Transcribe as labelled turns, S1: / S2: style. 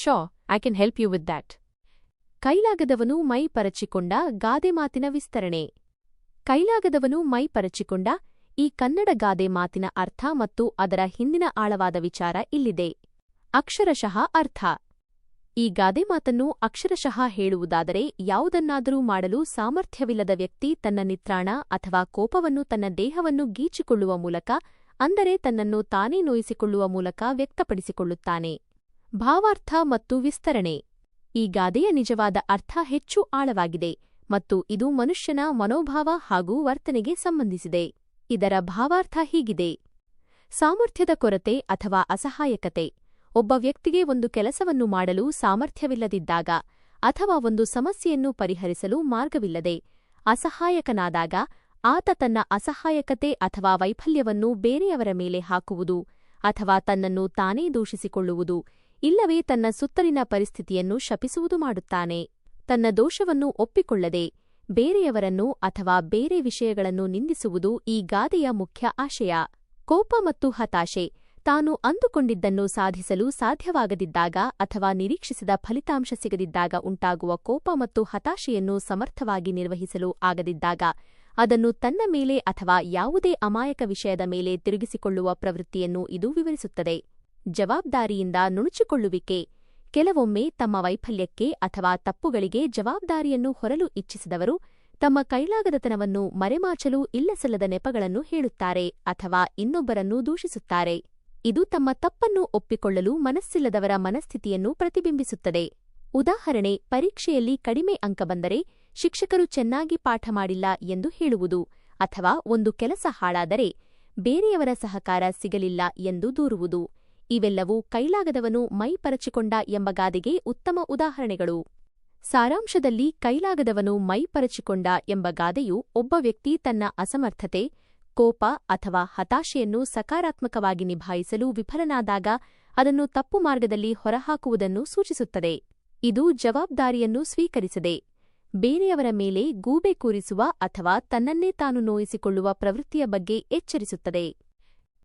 S1: So I can help you with that ಕೈಲಾಗದವನು ಮೈ ಪರಚಿಕೊಂಡ ಗಾದೆ ಮಾತಿನ ವಿಸ್ತರಣೆ. ಕೈಲಾಗದವನು ಮೈ ಪರಚಿಕೊಂಡ ಈ ಕನ್ನಡ ಗಾದೆ ಮಾತಿನ ಅರ್ಥ ಮತ್ತು ಅದರ ಹಿಂದಿನ ಆಳವಾದ ವಿಚಾರ ಇಲ್ಲಿದೆ. ಅಕ್ಷರಶಃ ಅರ್ಥ. ಈ ಗಾದೆ ಮಾತನ್ನು ಅಕ್ಷರಶಃ ಹೇಳುವುದಾದರೆ ಯಾವುದನ್ನಾದರೂ ಮಾಡಲು ಸಾಮರ್ಥ್ಯವಿಲ್ಲದ ವ್ಯಕ್ತಿ ತನ್ನ ನಿತ್ರಾಣ ಅಥವಾ ಕೋಪವನ್ನು ತನ್ನ ದೇಹವನ್ನು ಗೀಚಿಕೊಳ್ಳುವ ಮೂಲಕ, ಅಂದರೆ ತನ್ನನ್ನು ತಾನೇ ನೋಯಿಸಿಕೊಳ್ಳುವ ಮೂಲಕ ವ್ಯಕ್ತಪಡಿಸಿಕೊಳ್ಳುತ್ತಾನೆ. ಭಾವಾರ್ಥ ಮತ್ತು ವಿಸ್ತರಣೆ. ಈ ಗಾದೆಯ ನಿಜವಾದ ಅರ್ಥ ಹೆಚ್ಚು ಆಳವಾಗಿದೆ ಮತ್ತು ಇದು ಮನುಷ್ಯನ ಮನೋಭಾವ ಹಾಗೂ ವರ್ತನೆಗೆ ಸಂಬಂಧಿಸಿದೆ. ಇದರ ಭಾವಾರ್ಥ ಹೀಗಿದೆ. ಸಾಮರ್ಥ್ಯದ ಕೊರತೆ ಅಥವಾ ಅಸಹಾಯಕತೆ. ಒಬ್ಬ ವ್ಯಕ್ತಿಗೆ ಒಂದು ಕೆಲಸವನ್ನು ಮಾಡಲು ಸಾಮರ್ಥ್ಯವಿಲ್ಲದಿದ್ದಾಗ ಅಥವಾ ಒಂದು ಸಮಸ್ಯೆಯನ್ನು ಪರಿಹರಿಸಲು ಮಾರ್ಗವಿಲ್ಲದೆ ಅಸಹಾಯಕನಾದಾಗ ಆತ ತನ್ನ ಅಸಹಾಯಕತೆ ಅಥವಾ ವೈಫಲ್ಯವನ್ನು ಬೇರೆಯವರ ಮೇಲೆ ಹಾಕುವುದು ಅಥವಾ ತನ್ನನ್ನು ತಾನೇ ದೂಷಿಸಿಕೊಳ್ಳುವುದು ಇಲ್ಲವೇ ತನ್ನ ಸುತ್ತಲಿನ ಪರಿಸ್ಥಿತಿಯನ್ನು ಶಪಿಸುವುದು ಮಾಡುತ್ತಾನೆ. ತನ್ನ ದೋಷವನ್ನು ಒಪ್ಪಿಕೊಳ್ಳದೆ ಬೇರೆಯವರನ್ನು ಅಥವಾ ಬೇರೆ ವಿಷಯಗಳನ್ನು ನಿಂದಿಸುವುದು ಈ ಗಾದೆಯ ಮುಖ್ಯ ಆಶಯ. ಕೋಪ ಮತ್ತು ಹತಾಶೆ ತಾನು ಅಂದುಕೊಂಡಿದ್ದನ್ನು ಸಾಧಿಸಲು ಸಾಧ್ಯವಾಗದಿದ್ದಾಗ ಅಥವಾ ನಿರೀಕ್ಷಿಸಿದ ಫಲಿತಾಂಶ ಸಿಗದಿದ್ದಾಗ ಉಂಟಾಗುವ ಕೋಪ ಮತ್ತು ಹತಾಶೆಯನ್ನು ಸಮರ್ಥವಾಗಿ ನಿರ್ವಹಿಸಲು ಆಗದಿದ್ದಾಗ ಅದನ್ನು ತನ್ನ ಮೇಲೆ ಅಥವಾ ಯಾವುದೇ ಅಮಾಯಕ ವಿಷಯದ ಮೇಲೆ ತಿರುಗಿಸಿಕೊಳ್ಳುವ ಪ್ರವೃತ್ತಿಯನ್ನು ಇದು ವಿವರಿಸುತ್ತದೆ. ಜವಾಬ್ದಾರಿಯಿಂದ ನುಣುಚಿಕೊಳ್ಳುವಿಕೆ. ಕೆಲವೊಮ್ಮೆ ತಮ್ಮ ವೈಫಲ್ಯಕ್ಕೆ ಅಥವಾ ತಪ್ಪುಗಳಿಗೆ ಜವಾಬ್ದಾರಿಯನ್ನು ಹೊರಲು ಇಚ್ಛಿಸಿದವರು ತಮ್ಮ ಕೈಲಾಗದತನವನ್ನು ಮರೆಮಾಚಲು ಇಲ್ಲಸಲ್ಲದ ನೆಪಗಳನ್ನು ಹೇಳುತ್ತಾರೆ ಅಥವಾ ಇನ್ನೊಬ್ಬರನ್ನು ದೂಷಿಸುತ್ತಾರೆ. ಇದು ತಮ್ಮ ತಪ್ಪನ್ನು ಒಪ್ಪಿಕೊಳ್ಳಲು ಮನಸ್ಸಿಲ್ಲದವರ ಮನಸ್ಥಿತಿಯನ್ನು ಪ್ರತಿಬಿಂಬಿಸುತ್ತದೆ. ಉದಾಹರಣೆ, ಪರೀಕ್ಷೆಯಲ್ಲಿ ಕಡಿಮೆ ಅಂಕ ಬಂದರೆ ಶಿಕ್ಷಕರು ಚೆನ್ನಾಗಿ ಪಾಠ ಮಾಡಿಲ್ಲ ಎಂದು ಹೇಳುವುದು ಅಥವಾ ಒಂದು ಕೆಲಸ ಹಾಳಾದರೆ ಬೇರೆಯವರ ಸಹಕಾರ ಸಿಗಲಿಲ್ಲ ಎಂದು ದೂರುವುದು. ಇವೆಲ್ಲವೂ ಕೈಲಾಗದವನು ಮೈ ಪರಚಿಕೊಂಡ ಎಂಬ ಗಾದೆಗೆ ಉತ್ತಮ ಉದಾಹರಣೆಗಳು. ಸಾರಾಂಶದಲ್ಲಿ ಕೈಲಾಗದವನು ಮೈ ಪರಚಿಕೊಂಡ ಎಂಬ ಗಾದೆಯು ಒಬ್ಬ ವ್ಯಕ್ತಿ ತನ್ನ ಅಸಮರ್ಥತೆ, ಕೋಪ ಅಥವಾ ಹತಾಶೆಯನ್ನು ಸಕಾರಾತ್ಮಕವಾಗಿ ನಿಭಾಯಿಸಲು ವಿಫಲನಾದಾಗ ಅದನ್ನು ತಪ್ಪು ಮಾರ್ಗದಲ್ಲಿ ಹೊರಹಾಕುವುದನ್ನು ಸೂಚಿಸುತ್ತದೆ. ಇದು ಜವಾಬ್ದಾರಿಯನ್ನು ಸ್ವೀಕರಿಸದೆ. ಬೇರೆಯವರ ಮೇಲೆ ಗೂಬೆ ಕೂರಿಸುವ ಅಥವಾ ತನ್ನನ್ನೇ ತಾನು ನೋಯಿಸಿಕೊಳ್ಳುವ ಪ್ರವೃತ್ತಿಯ ಬಗ್ಗೆ ಎಚ್ಚರಿಸುತ್ತದೆ.